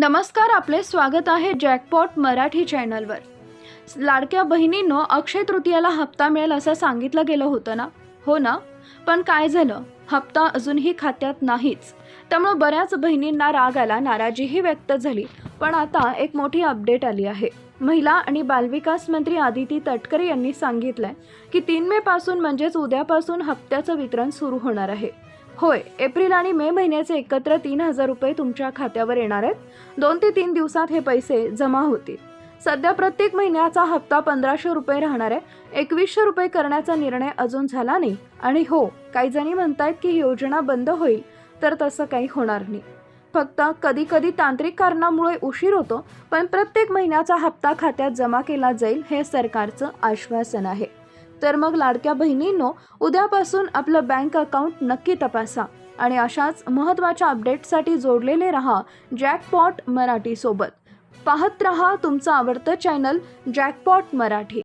नमस्कार आपले स्वागत आहे जॅकपॉट मराठी चॅनलवर. लाडक्या बहिणींनो अक्षय तृतीयाला हप्ता मिळेल असं सांगितलं गेलं होतं ना? हो ना? पण काय झालं? हप्ता अजूनही खात्यात नाहीच. त्यामुळं बऱ्याच बहिणींना राग आला नाराजीही व्यक्त झाली. पण आता एक मोठी अपडेट आली आहे. महिला आणि बालविकास मंत्री आदिती तटकरे यांनी सांगितलंय की तीन मे पासून म्हणजेच उद्यापासून हप्त्याचं वितरण सुरू होणार आहे. होय एप्रिल आणि मे महिन्याचे एकत्र तीन हजार रुपये तुमच्या खात्यावर येणार आहेत. दोन ते तीन दिवसात हे पैसे जमा होतील. सध्या प्रत्येक महिन्याचा हप्ता पंधराशे रुपये राहणार आहे. एकवीसशे रुपये करण्याचा निर्णय अजून झाला नाही. आणि हो काही जणी म्हणतायत की ही योजना बंद होईल तर तसं काही होणार नाही. फक्त कधी कधी तांत्रिक कारणामुळे उशीर होतो पण प्रत्येक महिन्याचा हप्ता खात्यात जमा केला जाईल हे सरकारचं आश्वासन आहे. तर मग लाडक्या बहिणींनो उद्यापासून आपलं बँक अकाउंट नक्की तपासा आणि अशाच महत्त्वाच्या अपडेटसाठी जोडलेले रहा जॅकपॉट मराठीसोबत पाहत रहा तुमचं आवडतं चॅनल जॅकपॉट मराठी.